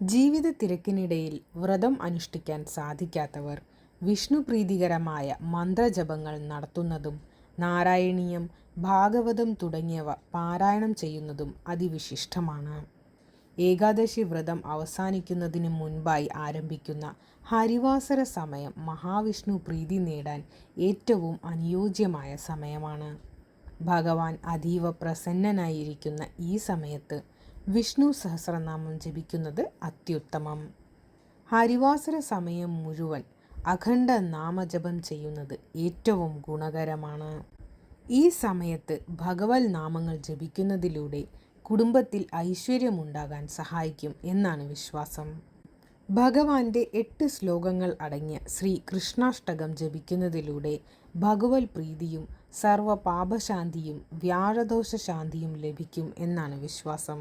ജീവിത തിരക്കിനിടയിൽ വ്രതം അനുഷ്ഠിക്കാൻ സാധിക്കാത്തവർ വിഷ്ണുപ്രീതികരമായ മന്ത്രജപങ്ങൾ നടത്തുന്നതും നാരായണീയം ഭാഗവതം തുടങ്ങിയവ പാരായണം ചെയ്യുന്നതും അതിവിശിഷ്ടമാണ്. ഏകാദശി വ്രതം അവസാനിക്കുന്നതിന് മുൻപായി ആരംഭിക്കുന്ന ഹരിവാസര സമയം മഹാവിഷ്ണു പ്രീതി നേടാൻ ഏറ്റവും അനുയോജ്യമായ സമയമാണ്. ഭഗവാൻ അതീവ പ്രസന്നനായിരിക്കുന്ന ഈ സമയത്ത് വിഷ്ണു സഹസ്രനാമം ജപിക്കുന്നത് അത്യുത്തമം. ഹരിവാസര സമയം മുഴുവൻ അഖണ്ഡ നാമജപം ചെയ്യുന്നത് ഏറ്റവും ഗുണകരമാണ്. ഈ സമയത്ത് ഭഗവത് നാമങ്ങൾ ജപിക്കുന്നതിലൂടെ കുടുംബത്തിൽ ഐശ്വര്യമുണ്ടാകാൻ സഹായിക്കും എന്നാണ് വിശ്വാസം. ഭഗവാന്റെ എട്ട് ശ്ലോകങ്ങൾ അടങ്ങിയ ശ്രീ കൃഷ്ണാഷ്ടകം ജപിക്കുന്നതിലൂടെ ഭഗവത് പ്രീതിയും സർവ പാപശാന്തിയും വ്യാഴദോഷ ശാന്തിയും ലഭിക്കും എന്നാണ് വിശ്വാസം.